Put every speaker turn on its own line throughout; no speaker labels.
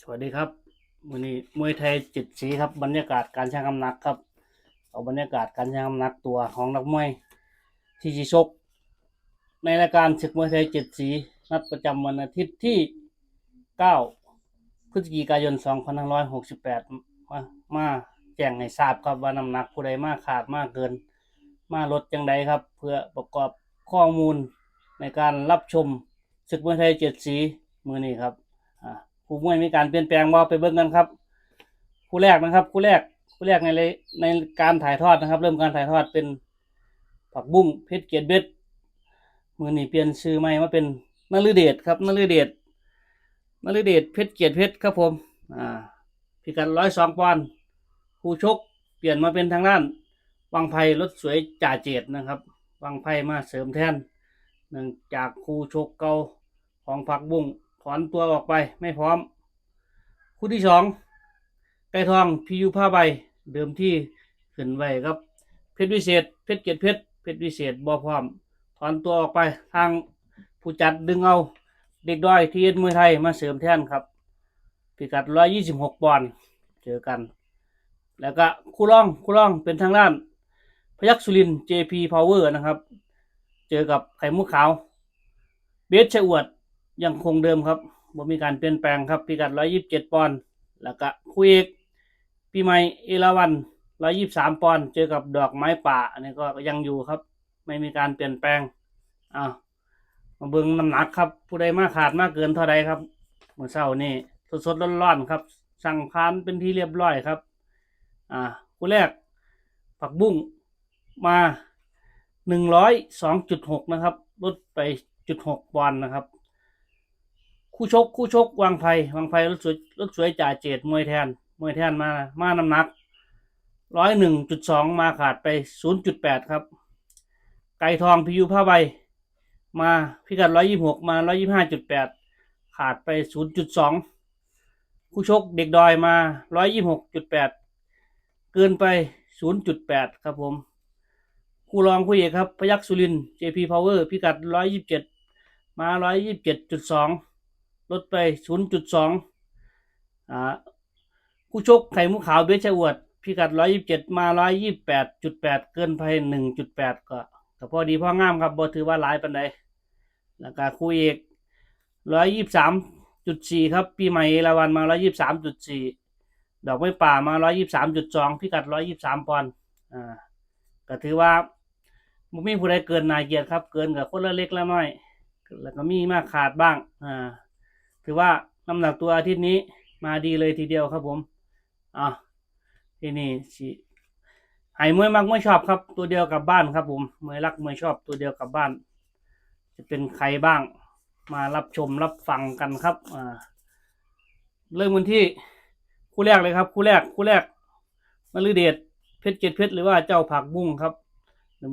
สวัสดีครับวันนี้มวยไทยจิตสีครับ บรรยากาศการชั่งน้ำหนักครับ เอาบรรยากาศการชั่งน้ำหนักตัวของนักมวยที่ชิชก ในรายการศึกมวยไทยจิตสีนัดประจำวันอาทิตย์ที่ 9 พฤศจิกายน 2568 มามาแจ้งให้ทราบครับว่าน้ำหนักผู้ใดมากขาดมากเกิน มาลดจังใดครับ เพื่อประกอบข้อมูลในการรับชมศึกมวยไทยเจ็ดสีมือนี้ครับ ผู้มวยมีการเปลี่ยนแปลงว่าไปเบิ่งกันครับคู่แรกนะครับคู่แรกคู่แรกในเลยในการถ่ายทอดนะครับ เริ่มการถ่ายทอดเป็นผักบุ้งเพชรเกียรติเบ็ดมือนี้เปลี่ยนชื่อใหม่มาเป็นนฤเดชครับนฤเดชนฤเดชเพชรเกียรติเพชรครับผมอ่าพิกัดร้อยสองปอนด์ผู้ชก เปลี่ยนมาเป็นทางด้านวังไพรถสวยจ่าเจดนะครับวังไพ่มาเสริมแทนเนื่องจากคู่ชกเก่าของผักบุ้ง อนตัวออกไปไม่พร้อม คู่ที่สองไก่ทองพิยุผ้าใบ เดิมที่ขึ้นไว้ครับ เพชรวิเศษ เพชรเกียรติเพชรเพชรวิเศษบ่พร้อม ถอนตัวออกไปทางผู้จัดดึงเอาเด็กด้อยที่เอ็นมวยไทยมาเสริมแทนครับ พิกัด126ปอนด์เจอกัน แล้วก็คู่ร่องคู่ร่องเป็นทางด้าน พยัคฆ์สุรินทร์ JP Power นะครับ เจอกับไข่มุกขาว เบสชอวด ยังคงเดิมครับบ่มีการเปลี่ยนแปลงครับพิกัด 127 ปอนด์แล้วก็คู่เอกปีใหม่เอราวัน 123 ปอนด์เจอกับดอกไม้ป่าอันนี้ก็ยังอยู่ครับ ไม่มีการเปลี่ยนแปลงอ้าวมาเบิ่งน้ำหนักครับ ผู้ใดมากขาดมากเกินเท่าใดครับเมื่อเช้านี่สดๆร้อนๆครับ สั่งพานเป็นที่เรียบร้อยครับ อ่าคู่แรก ผักบุ้งมาหนึ่งร้อยสองจุดหกนะครับ ลดไปจุดหกปอนนะครับ คู่ชก คู่ชกวางไพวางไพรถสวยรถสวยจ่าเจดมวยแทน มวยแทนมามาน้ำหนักร้อยหนึ่งจุดสองมาขาดไปศูนย์จุดแปดครับ ไก่ทองพิยุผ้าใบ มาพิกัดร้อยยี่หกมาร้อยยี่ห้าจุดแปดขาดไปศูนย์จุดสองคู่ชกเด็กดอยมาร้อยยี่หกจุดแปดเกินไป0.8ครับผม คู่รองคู่เอกครับพยัคฆ์สุรินทร์ JP Power พิกัด127มา127.2 ลดไป 0.2อ่าคู่ชกไข่มุกขาวเบสชอวด พิกัด 127 มา 128.8 เกินไป 1.8 ก็ก็พอดีพองามครับบ่ถือว่าหลายปันใดแล้วก็คู่เอก123.4 ครับ ปีใหม่เอราวันมา 123.4 ดอกไม้ป่ามา 123.2 พิกัด 123 ปอนด์อ่าก็ถือว่าบ่มีผู้ใดเกินนายเกียรติครับ เกินกับคนละเล็กละน้อย แล้วก็มีมากขาดบ้าง อ่า ถือว่าน้ำหนักตัวอาทิตย์นี้มาดีเลยทีเดียวครับผมอ่าที่นี่สิใหายมวยมักมวยชอบครับ ตัวเดียวกับบ้านครับผมมวยรักมวยชอบตัวเดียวกับบ้าน จะเป็นใครบ้าง มารับชมรับฟังกันครับอ่าเริ่มกันที่คู่แรกเลยครับคู่แรกคู่แรกนฤเดชเพชรเกตเพชรหรือว่าเจ้าผักบุ้งครับ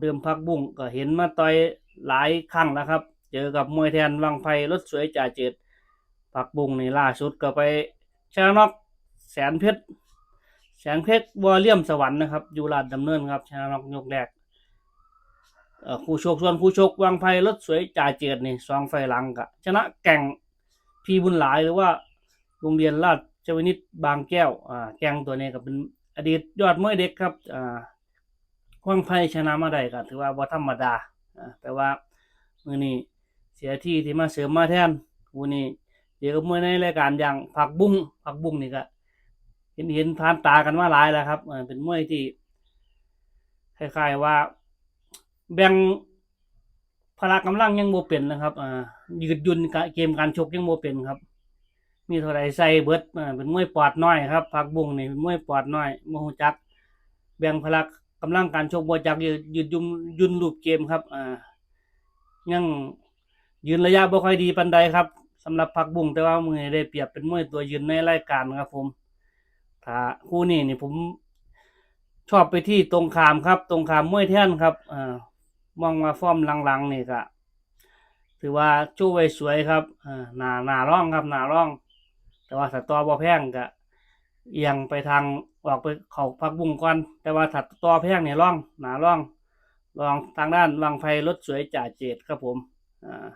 เดิมๆผักบุ้งก็เห็นมาต่อยหลายครั้งแล้วครับ เจอกับมวยแทนวังไพรถสวยจ่าเจด ผักบุ้งนี่ล่าสุดก็ไปชนะน็อกแสนเพชรแสนเพชรวอลเลียมสวรรค์นะครับอยู่ลาดดำเนินครับชนะน็อกยกแรกคู่ชกส่วนคู่ชกวังไพรถสวยจ่าเจดนี่สองไฟหลังกะชนะแก่งพีบุญหลายหรือว่าโรงเรียนราชวินิตบางแก้วอ่าแกงตัวนี้ก็เป็นอดีตยอดมวยเด็กครับอ่าควางไพ่ชนะมาได้ก็ถือว่าบ่ธรรมดาอ่าแต่ว่ามือนี้เสียที่ที่มาเสริมมาแทนวูนี้ เดี๋ยวกับมวยในรายการอย่างผักบุ้งผักบุ้งนี่ก็เห็นเห็นผ่านตากันมาหลายแล้วครับเป็นมวยที่คล้ายๆว่า แบ่งพละกำลังยังโมเป็นนะครับอ่ายืดยุ่นเกมการชกยังโมเป็นครับ มีเท่าไรใส่เบิดอ่าเป็นมวยปอดน้อยครับผักบุ้งนี่เป็นมวยปอดน้อยโมโหจัก แบ่งพละกำลังการชกบ่จักยืดยืดยุมยุนรูปเกมครับอ่ายังยืนระยะบ่ค่อยดีปานใดครับ สำหรับผักบุ้งแต่ว่ามือได้เปรียบเป็นมวยตัวยืนในรายการครับผมถ้าคู่นี้นี่ผมชอบไปที่ตรงขามครับ ตรงขามมวยแท่นครับอ่ามองมาฟอร์มหลังๆนี่ก็ถือว่าชู้ไว้สวยครับอ่าหนาหนาร่องครับหนาร่อง แต่ว่าถ้าตัวบ่แพงก็เอียงไปทางออกไปเขาพักบุ้งก่อนแต่ว่าถ้าตัวแพงเนี่ยร่อง หนาร่องลองทางด้านวางไฟรถสวยจ่าเจดครับผมอ่า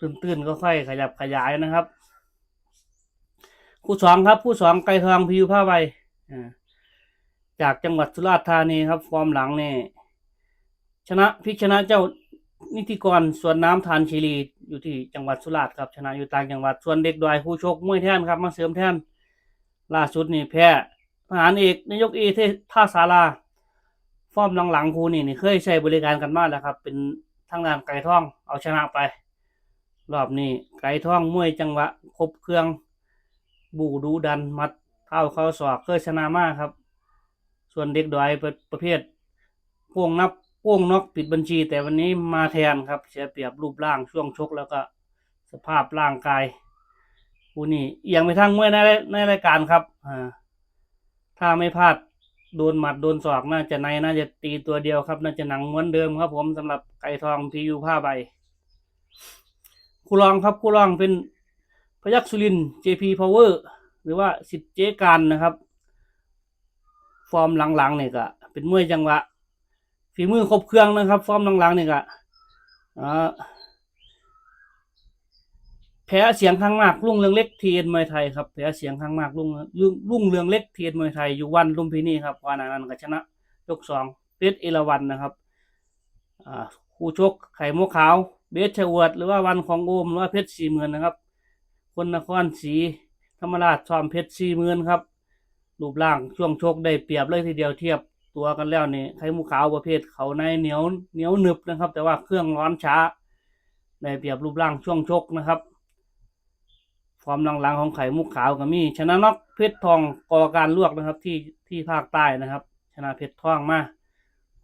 ตื้นๆก็ค่อยขยับขยายนะครับ คู่สองครับ คู่สองไก่ทองพิวผ้าใบจากจังหวัดสุราษฎร์ธานีครับฟอร์มหลังเนี่ยชนะพิชนะเจ้านิติกรสวนน้ำทานชีรีอยู่ที่จังหวัดสุราษฎร์ครับ ชนะอยู่ต่างจังหวัดส่วนเด็กดอยผู้ชกมวยแท่นครับ มาเสริมแท่นล่าสุดนี่แพ้ทหารเอกนายกเอเทท่าสาราฟอร์มหลังๆคู่นี่นี่เคยใช้บริการกันมากแล้วครับ เป็นทางด้านไก่ทองเอาชนะไป รอบนี้ไก่ท่องมวยจังหวะครบเครื่อง บูดูดันมัดเท้าเข้าศอกเคยชนะมากครับ ส่วนเด็กดอยปประเภทพ่วงนับพ่วงนอกปิดบัญชี แต่วันนี้มาแทนครับ เสียเปรียบรูปร่างช่วงชกแล้วก็สภาพร่างกายผู้นี้เอียงไปทางมวยในในรายการครับอ่าถ้าไม่พลาดโดนหมัดโดนศอกน่าจะในน่าจะตีตัวเดียวครับ น่าจะหนังม้วนเดิมครับผมสำหรับไก่ทองพียูผ้าใบ ครูรองครับครูรองเป็นพยัคฆ์สุริน JP Power หรือว่าสิทธิ์เจการนะครับ ฟอร์มหลังๆเนี่ยก็เป็นมวยจังหวะฝีมือครบเครื่องนะครับ ฟอร์มหลังๆเนี่ยก็แพ้เสียงข้างมากลุ่งเรืองเล็กเทีเอ็นมวยไทยครับแพ้เสียงข้างมากลุ่งลุ่งเรืองเล็กเทีเอ็นมวยไทยอยู่วันลุมพินีครับวันนั้นก็ชนะยกสองเพชรเอราวันนะครับ อ่าคู่ชกไข่มุกขาว เบสชวดหรือว่าวันของโอมหรือว่าเพชรสี่หมื่นนะครับ คนนครศรีธรรมราชซ้อมเพชรสี่หมื่นครับรูปร่างช่วงโชกได้เปรียบเลยทีเดียวเทียบตัวกันแล้วนี่ไข่มุกขาวประเภทเขาในเหนียวเหนียวหนึบนะครับ แต่ว่าเครื่องร้อนช้าได้เปรียบรูปร่างช่วงชกนะครับ ฟอร์มหลังๆของไข่มุกขาวก็มี ชนะน็อกเพชรทองกอการลวกนะครับ ที่ที่ภาคใต้นะครับ ชนะเพชรทองมา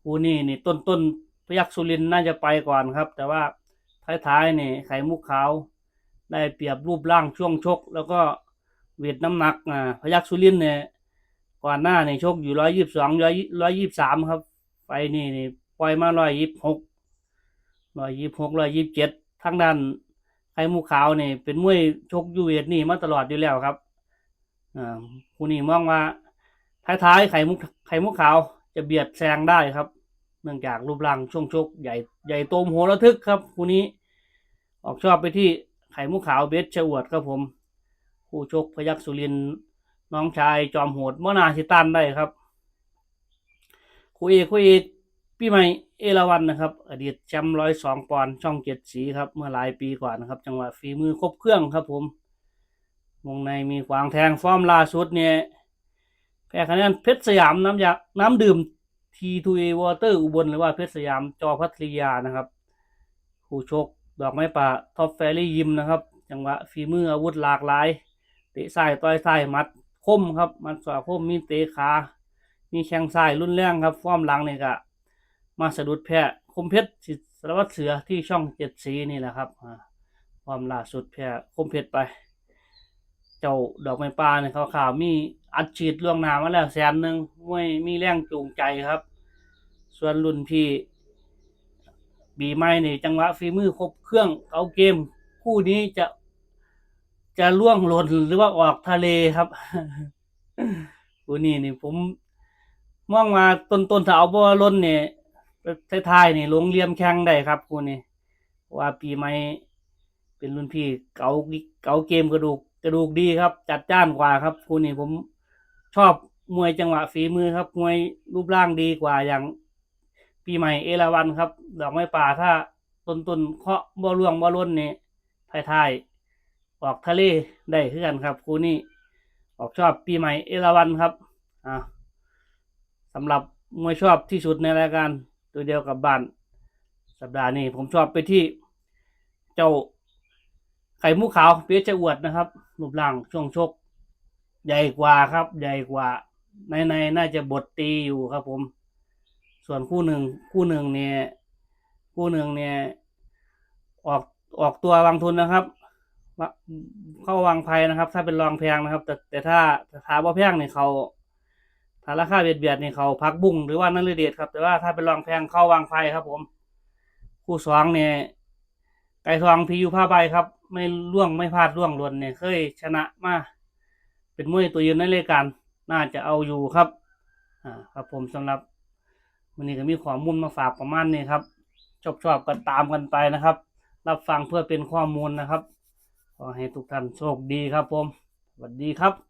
คู่นี้นี่ต้นต้นพยัคฆ์สุรินน่าจะไปก่อนครับ แต่ว่า ท้ายๆนี่ไข่มุกขาว ได้เปรียบรูปร่างช่วงชก แล้วก็เวทน้ำหนักอ่าพยัคฆ์สุรินเนี่ยก่อนหน้าเนี่ยชกอยู่ร้อยยี่สิบสองร้อยร้อยยี่สิบสามครับไฟนี่นี่ปล่อยมาร้อยยี่สิบหกร้อยยี่สิบหกร้อยยี่สิบเจ็ดทางด้านไข่มุกขาวนี่เป็นมวยชกยูเวทนี่มาตลอดอยู่แล้วครับอ่าคู่นี้มองว่าท้ายๆไข่มุกไข่มุกขาวจะเบียดแซงได้ครับ เนื่องจากรูปร่างช่วงชกใหญ่ใหญ่โตมโหระทึกครับคู่นี้ ออกชอบไปที่ไข่มุกขาวเบสชวดครับผมคู่ชกพยัคฆ์สุรินน้องชายจอมโหดมนาชิตันได้ครับคู่เอกคู่เอกพี่ใหม่เอราวันนะครับ อดีตแชมป์ร้อยสองปอนด์ช่องเจ็ดสีครับ เมื่อหลายปีก่อนนะครับ จังหวะฝีมือครบเครื่องครับผมวงในมีขวางแทงฟอร์มล่าสุดเนี่ยแพ้คะแนนเพชรสยามน้ำยาน้ำดื่ม T2A Water อุบลหรือว่าเพชรสยามจอพัทยานะครับคู่ชก ดอกไม้ป่าท็อปแฟรี่ยิมนะครับ จังหวะฝีมืออาวุธหลากหลายเตะซ้ายต่อยซ้ายมัดคมครับ มัดสอกคมมีเตะขามีแข้งซ้ายรุนแรงครับฟอร์มหลังเนี่ยก็มาสะดุดแพ้คมเพชรสิสารวัตรเสือที่ช่องเจ็ดสีนี่แหละครับอ่ามล่าสุดแพ้คมเพชรไป เจ้าดอกไม้ป่าเนี่ยขาข่าวๆมีอัดฉีดล่วงหน้ามาแล้วแสนหนึ่งไม่มีแรงจูงใจครับ ส่วนรุ่นพี่ บีไม้นี่จังหวะฝีมือครบเครื่องเอาเกม คู่นี้จะ จะล่วงหล่นหรือว่าออกทะเลครับคู่นี้นี่ผมมองมาต้นต้นๆถ้าเอาบ่ล้นเนี่ยท้ายๆนี่ลงเลี่ยมแข้งได้ครับคู่นี้ว่าปีใหม่เป็นรุ่นพี่เก่าเก่าเกมกระดูกกระดูกดีครับ จัดจ้านกว่าครับคู่นี้ผมชอบมวยจังหวะฝีมือครับมวยรูปร่างดีกว่าอย่าง ปีใหม่เอราวันครับ ดอกไม้ป่าถ้าต้นต้นเคาะบ่ล่วงบ่ล้นนี่ไท้ายออกทะเลได้คือกันครับครูนี้ออกชอบปีใหม่เอราวันครับอ่าสำหรับมวยชอบที่สุดในรายการตัวเดียวกับบ้าน สัปดาห์นี้ผมชอบไปที่เจ้าไข่มุกขาวเปียจะอวดนะครับรูปร่างช่วงชก ใหญ่กว่าครับ ใหญ่กว่าในในน่าจะบดตีอยู่ครับผม ส่วนคู่หนึ่งคู่หนึ่งเนี่ยคู่หนึ่งเนี่ยออกออกตัววางทุนนะครับเข้าวางไพ่นะครับ ถ้าเป็นรองแพงนะครับ แต่แต่ถ้าถ้าถามว่าแพงเนี่ยเขาถ้าราคาเบียดเบียดเนี่ยเขาพักบุ้งหรือว่านั่นเลยเดชครับ แต่ว่าถ้าเป็นรองแพงเข้าวางไพ่ครับ ผม คู่สองเนี่ยไก่ทองพียูผ้าใบครับ ไม่ล่วงไม่พลาดล่วงหล่นเนี่ยเคยชนะมาเป็นมวยตัวยืนในรายการน่าจะเอาอยู่ครับ อ่า ครับผมสำหรับ วันนี้ก็มีข้อมูลมาฝากประมาณนี้ครับ ชอบชอบกันตามกันไปนะครับ รับฟังเพื่อเป็นข้อมูลนะครับ ขอให้ทุกท่านโชคดีครับผม สวัสดีครับ